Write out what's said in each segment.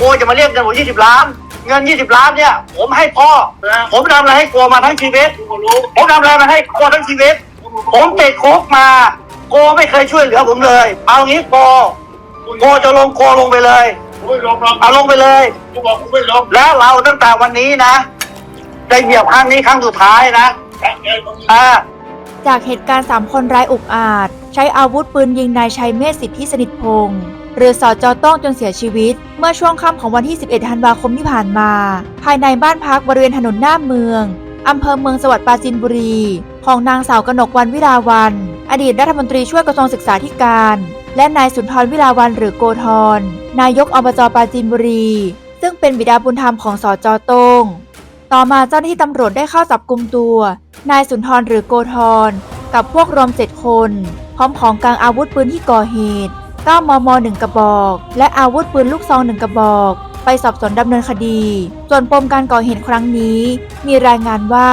โกจะมาเรียกเงินผมยี่สิบล้าน เงินยี่สิบล้านเนี่ย ผมให้พ่อนะผมทำอะไรให้โกมาทั้งชีวิตกูก็รู้ผมทำอะไรมาให้โกทั้งชีวิต ผมติดคุกมา โกไม่เคยช่วยเหลือผมเลย เอางี้โก โกจะลงโกลงไปเลยกูไม่ลงหรอกเอาลงไปเลยกูบอกกูไม่ลงแล้วเราตั้งแต่วันนี้นะได้เหยียบครั้งนี้ครั้งสุดท้ายนะแต่เอ้ยมึงอ่าจากเหตุการณ์3คนร้ายอุกอาจ ใช้อาวุธปืนยิงนายชัยเมธสิทธิสนิทพงศ์ห รือสอจอต้องจนเสียชีวิต เมื่อช่วงค่ำของวันที่ 11 ธันวาคมที่ผ่านมา ภายในบ้านพักบริเวณถนนหน้าเมืองอำเภอเมืองสวัสดิ์ปราจินบุรี ของนางสาวกนกวันวิลาวัน อดีตรัฐมนตรีช่วยกระทรวงศึกษาธิการ และนายสุนทรวิลาวันหรือโกธรนายกอบจปราจินบุรี ซึ่งเป็นบิดาบุญธรรมของสอจอต้งต่อมาเจ้าหน้าที่ตำรวจได้เข้าจับกลุ่มตัว นายสุนทรหรือโกธรกับพวกรวมเจ็ดคน พร้อมของกลางอาวุธปืนที่ก่อเหตุ 9 มม 1 กระบอก และอาวุธปืนลูกซอง1กระบอก ไปสอบสวนดำเนินคดี ส่วนปมการก่อเหตุครั้งนี้ มีรายงานว่า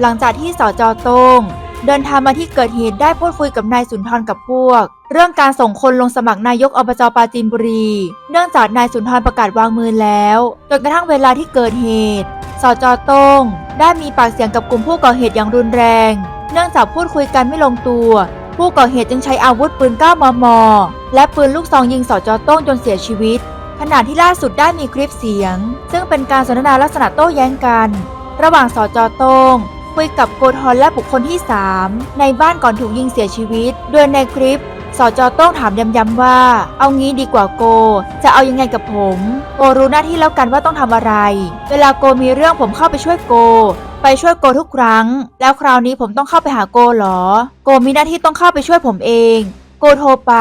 หลังจากที่สจโต้งเดินทางมาที่เกิดเหตุได้พูดคุยกับนายสุนทรกับพวก เรื่องการส่งคนลงสมัครนายกอบจปราจีนบุรี เนื่องจากนายสุนทรประกาศวางมือแล้วจนกระทั่งเวลาที่เกิดเหตุสจโต้งได้มีปากเสียงกับกลุ่มผู้ก่อเหตุอย่างรุนแรง เนื่องจากพูดคุยกันไม่ลงตัว ผู้ก่อเหตุจึงใช้อาวุธปืน 9 มม และปืนลูกซองยิงสจโต้งจนเสียชีวิต ขณะที่ล่าสุดได้มีคลิปเสียง ซึ่งเป็นการสนทนาลักษณะโต้แย้งกัน ระหว่างสจโต้งคุยกับโกธรและบุคคลที่ 3 ในบ้านก่อนถูกยิงเสียชีวิต โดยในคลิปสจโต้งถามย้ำๆว่า เอางี้ดีกว่าโก จะเอายังไงกับผม โกรู้หน้าที่แล้วกันว่าต้องทำอะไร เวลาโกมีเรื่องผมเข้าไปช่วยโก ไปช่วยโกทุกครั้ง แล้วคราวนี้ผมต้องเข้าไปหาโกเหรอ โกมีหน้าที่ต้องเข้าไปช่วยผมเอง โกโทรไป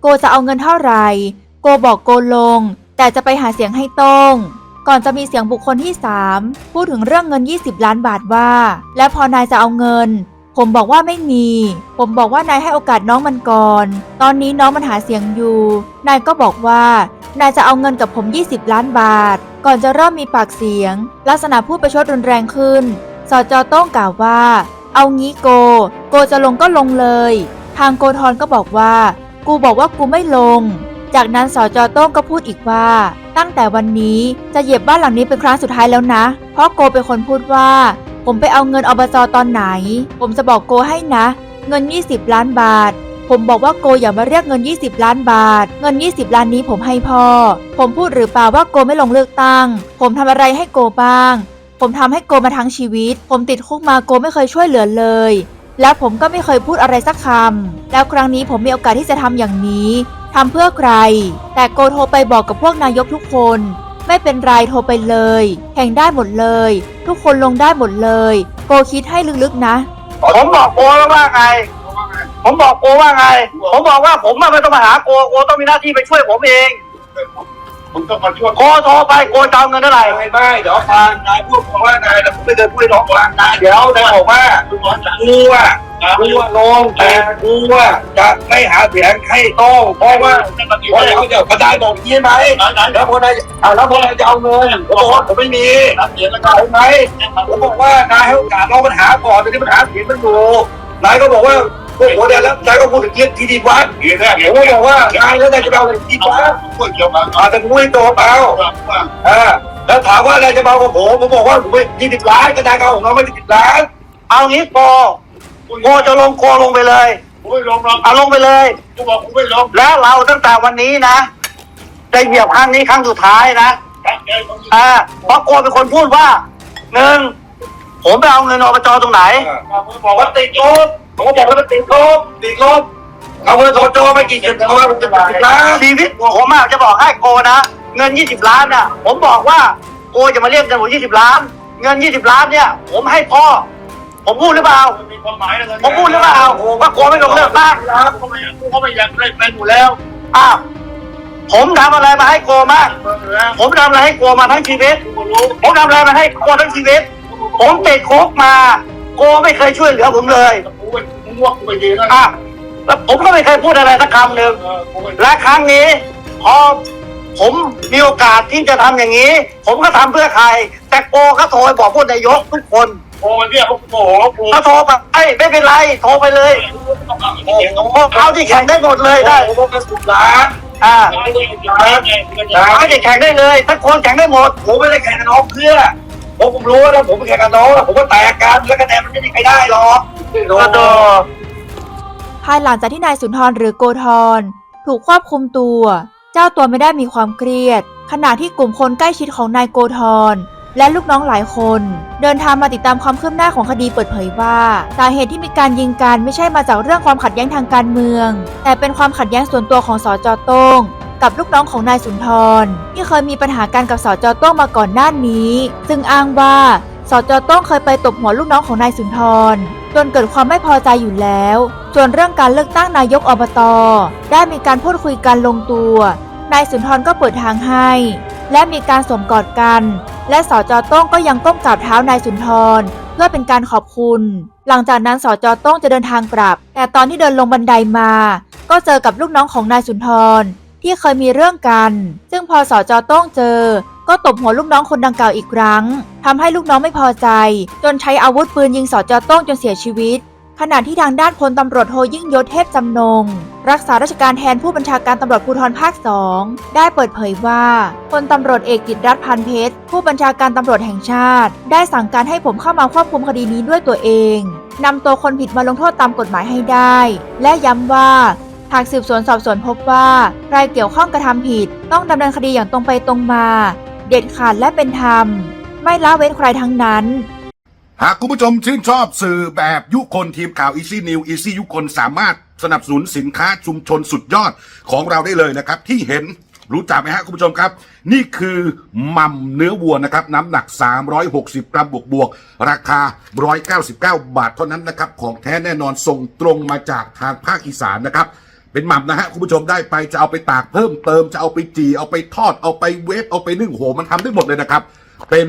โกจะเอาเงินเท่าไหร่ โกบอกโกลง แต่จะไปหาเสียงให้โต้ง ก่อนจะมีเสียงบุคคลที่ 3 พูดถึงเรื่องเงิน 20 ล้านบาทว่า และพอนายจะเอาเงิน ผมบอกว่าไม่มี ผมบอกว่านายให้โอกาสน้องมันก่อน ตอนนี้น้องมันหาเสียงอยู่ นายก็บอกว่านายจะเอาเงินกับผม 20 ล้านบาท ก่อนจะเริ่มมีปากเสียง ลักษณะพูดประชดรุนแรงขึ้น สจต้องกล่าวว่า เอางี้โก โกจะลงก็ลงเลย ทางโกธรก็บอกว่า กูบอกว่ากูไม่ลง จากนั้นสจต้องก็พูดอีกว่า ตั้งแต่วันนี้จะเหยียบบ้านหลังนี้เป็นครั้งสุดท้ายแล้วนะ เพราะโกเป็นคนพูดว่า ผมไปเอาเงินอบจตอนไหน ผมจะบอกโกให้นะ เงิน 20 ล้านบาทผมบอกว่าโกอย่ามาเรียกเงิน 20 ล้านบาท เงิน 20 ล้านนี้ผมให้พ่อ ผมพูดหรือเปล่าว่าโกไม่ลงเลือกตั้ง ผมทำอะไรให้โกบ้าง ผมทำให้โกมาทั้งชีวิต ผมติดคุกมาโกไม่เคยช่วยเหลือเลย แล้วผมก็ไม่เคยพูดอะไรสักคำแล้วครั้งนี้ผมมีโอกาสที่จะทำอย่างนี้ทำเพื่อใคร แต่โกโทรไปบอกกับพวกนายกทุกคน ไม่เป็นไรโทรไปเลย แข่งได้หมดเลย ทุกคนลงได้หมดเลย โกคิดให้ลึกๆนะ ผมบอกโกแล้วว่าไง ผมบอกโกว่าไง ผมบอกว่าผมไม่ต้องมาหาโกโกต้องมีหน้าที่ไปช่วยผมเอง มึงต้องมาช่วยโกโทรไปโกจะเอาเงินเท่าไหร่ไม่ไม่เดี๋ยวฟังนายพูดบอกว่านายแต่ผมไม่เคยพูดให้น้องฟังนายเดี๋ยวนายบอกว่ากูว่ากูว่าลงแต่กูว่าจะไม่หาเสียงให้โต้งเพราะว่าเพราะเขาเดี๋ยวกระจายบอกยี่ไหมแล้วพอนายเอาแล้วพอนายจะเอาเงินผมบอกว่าผมไม่มีเสียงกระจายไหมผมบอกว่านายให้โอกาสน้องปัญหาก่อนตอนนี้ปัญหาเสียงมันอยู่นายก็บอกว่า พวกหัวแดงแล้วนายก็พูดถึงที่ดินวัดผมก็บอกว่านายแล้วนายจะเอาที่ดินวัดอาแต่ผมไม่โตเปล่าอ่าแล้วถามว่าอะไรจะเบากว่าผมผมบอกว่าผมไม่ยี่สิบล้านกระจายเอาของเราไม่ยี่สิบล้าน เอางี้โกโกจะลงโกลงไปเลยกูไม่ลงเอาลงไปเลยกูบอกกูไม่ลงแล้วเราตั้งแต่วันนี้นะได้เหยียบครั้งนี้ครั้งสุดท้ายนะอ่าเพราะโกเป็นคนพูดว่าหนึ่งผมไปเอาเงินอบจตรงไหนบอกว่าติดลบ ผมก็บอกว่าติดลบติดลบเอาเงินโซโจไม่กี่เงินเอามันจะติดล้านชีวิตผมอะจะบอกให้โกนะ เงิน 20 ล้านน่ะ ผมบอกว่าโกจะมาเรียกเงินผม20 ล้าน เงิน 20 ล้านเนี่ย ผมให้พ่อ ผมพูดหรือเปล่า มีความหมายอะไรผมพูดหรือเปล่าว่าโกไม่ลงเลือกตั้งครับกูไม่อยากกูก็ไม่อยากได้เป็นอยู่แล้วอ้าวผมทำอะไรมาให้โกมาก ผมทำอะไรให้โกมาทั้งชีวิตกูรู้ผมทำอะไรมาให้โกทั้งชีวิต ผมติดคุกมา โกไม่เคยช่วยเหลือผมเลย กูเป็นมึงว่ากูไปดีแล้วอะแล้วผมก็ไม่เคยพูดอะไรสักคำหนึ่งเออกูเป็นและครั้งนี้พอผมมีโอกาสที่จะทำอย่างนี้ ผมก็ทำเพื่อใคร แต่โกก็โทรไปบอกผู้นายกทุกคนโอ้เนี่ยเขาโอ้โหกูก็โทรไปเอ้ยไม่เป็นไร โทรไปเลยต้องเอาเสียงของพวกเขาที่แข่งได้หมดเลยได้ โอ้โหกระสุนล้านอ่านะไม่ได้แข่งได้เลยทั้งคนแข่งได้หมด ผมไม่ได้แข่งกับน้องเพื่อ เพราะผมรู้ว่าถ้าผมแข่งกับน้องผมก็แตกกันแล้วคะแนนมันไม่มีใครได้หรอกโดโดภายหลังจากที่นายสุนทรหรือโกธรถูกควบคุมตัว เจ้าตัวไม่ได้มีความเครียด ขณะที่กลุ่มคนใกล้ชิดของนายโกธรและลูกน้องหลายคน เดินทางมาติดตามความคืบหน้าของคดีเปิดเผยว่า สาเหตุที่มีการยิงกันไม่ใช่มาจากเรื่องความขัดแย้งทางการเมือง แต่เป็นความขัดแย้งส่วนตัวของสจโต้ง กับลูกน้องของนายสุนทร ที่เคยมีปัญหากันกับสจโต้งมาก่อนหน้านี้ ซึ่งอ้างว่าสจโต้งเคยไปตบหัวลูกน้องของนายสุนทร จนเกิดความไม่พอใจอยู่แล้ว ส่วนเรื่องการเลือกตั้งนายกอบตได้มีการพูดคุยกันลงตัว นายสุนทรก็เปิดทางให้ และมีการสวมกอดกัน และสจโต้งก็ยังก้มกราบเท้านายสุนทร เพื่อเป็นการขอบคุณ หลังจากนั้นสจโต้งจะเดินทางกลับ แต่ตอนที่เดินลงบันไดมา ก็เจอกับลูกน้องของนายสุนทร ที่เคยมีเรื่องกัน ซึ่งพอสจโต้งเจอ ก็ตบหัวลูกน้องคนดังกล่าวอีกครั้งทำให้ลูกน้องไม่พอใจ จนใช้อาวุธปืนยิงสจโต้งจนเสียชีวิต ขณะที่ทางด้านพลตำรวจโทยิ่งยศเทพจำนง รักษาราชการแทนผู้บัญชาการตำรวจภูธรภาคสองได้เปิดเผยว่าพลตำรวจเอกกิตรัฐพันเพชรผู้บัญชาการตำรวจแห่งชาติ ได้สั่งการให้ผมเข้ามาควบคุมคดีนี้ด้วยตัวเองนำตัวคนผิดมาลงโทษตามกฎหมายให้ได้ และย้ำว่า หากสืบสวนสอบสวนพบว่าใครเกี่ยวข้องกระทำผิด ต้องดำเนินคดีอย่างตรงไปตรงมา เด็ดขาดและเป็นธรรม ไม่ละเว้นใครทั้งนั้น หากคุณผู้ชมชื่นชอบสื่อแบบยุคนทีมข่าว Easy New Easy ยุคนสามารถสนับสนุนสินค้าชุมชนสุดยอดของเราได้เลยนะครับ ที่เห็นรู้จักไหมฮะคุณผู้ชมครับ นี่คือมัมเนื้อวัวนะครับ น้ำหนัก 360 กรัมบวกบวกราคา 199 บาทเท่านั้นนะครับ ของแท้แน่นอนส่งตรงมาจากทางภาคอีสานนะครับ เป็นหม่ำนะฮะคุณผู้ชมได้ไปจะเอาไปตากเพิ่มเติมจะเอาไปจีเอาไปทอดเอาไปเวฟเอาไปนึ่งโหมันทำได้หมดเลยนะครับ เป็น